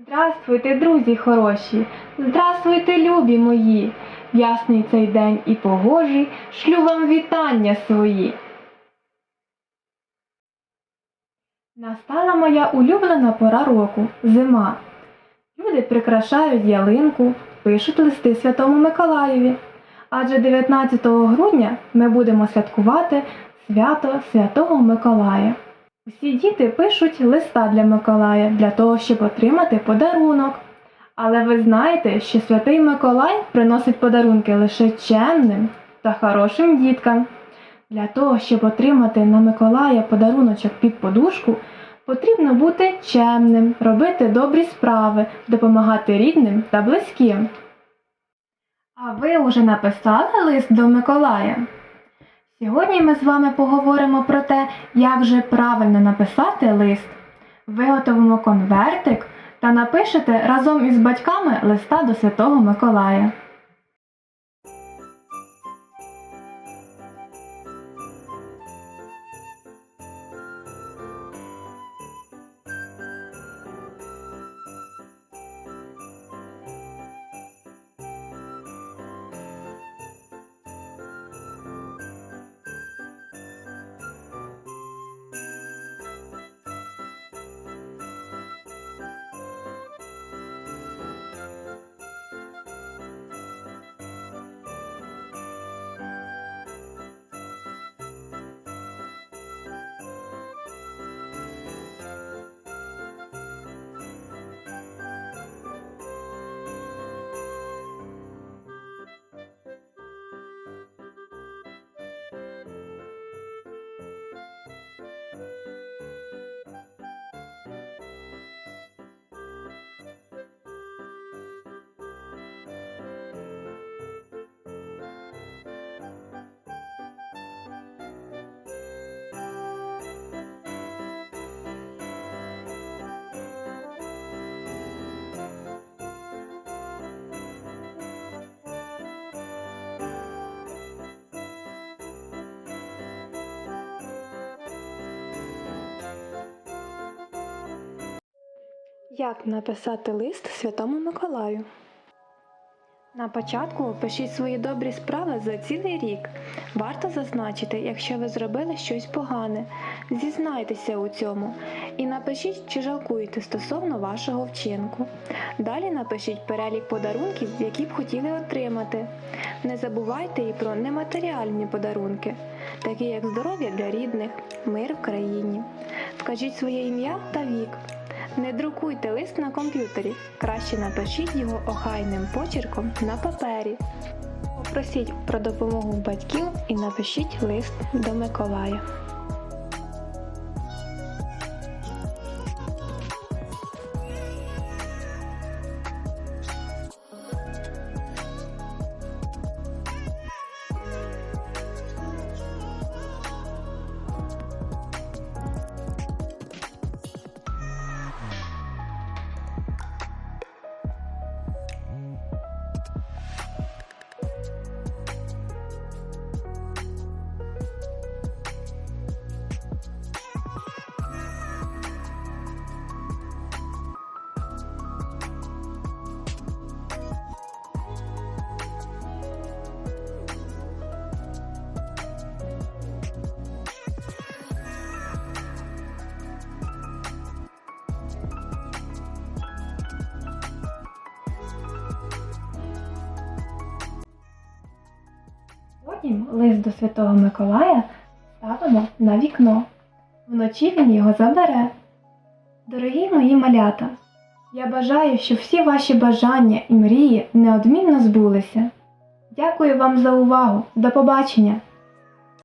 Здравствуйте, друзі хороші! Здравствуйте, любі мої! Ясний цей день і погожий, шлю вам вітання свої. Настала моя улюблена пора року зима. Люди прикрашають ялинку, пишуть листи Святому Миколаєві. Адже 19 грудня ми будемо святкувати свято Святого Миколая. Усі діти пишуть листа для Миколая для того, щоб отримати подарунок. Але ви знаєте, що святий Миколай приносить подарунки лише чемним та хорошим діткам. Для того, щоб отримати на Миколая подаруночок під подушку, потрібно бути чемним, робити добрі справи, допомагати рідним та близьким. А ви вже написали лист до Миколая? Сьогодні ми з вами поговоримо про те, як же правильно написати лист. Виготовимо конвертик та напишете разом із батьками листа до Святого Миколая. Як написати лист Святому Миколаю? На початку пишіть свої добрі справи за цілий рік. Варто зазначити, якщо ви зробили щось погане, зізнайтеся у цьому і напишіть, чи жалкуєте стосовно вашого вчинку. Далі напишіть перелік подарунків, які б хотіли отримати. Не забувайте і про нематеріальні подарунки, такі як здоров'я для рідних, мир в країні. Вкажіть своє ім'я та вік. Не друкуйте лист на комп'ютері, краще напишіть його охайним почерком на папері. Попросіть про допомогу батьків і напишіть лист до Миколая. Потім лист до Святого Миколая ставимо на вікно. Вночі він його забере. Дорогі мої малята, я бажаю, щоб всі ваші бажання і мрії неодмінно збулися. Дякую вам за увагу. До побачення!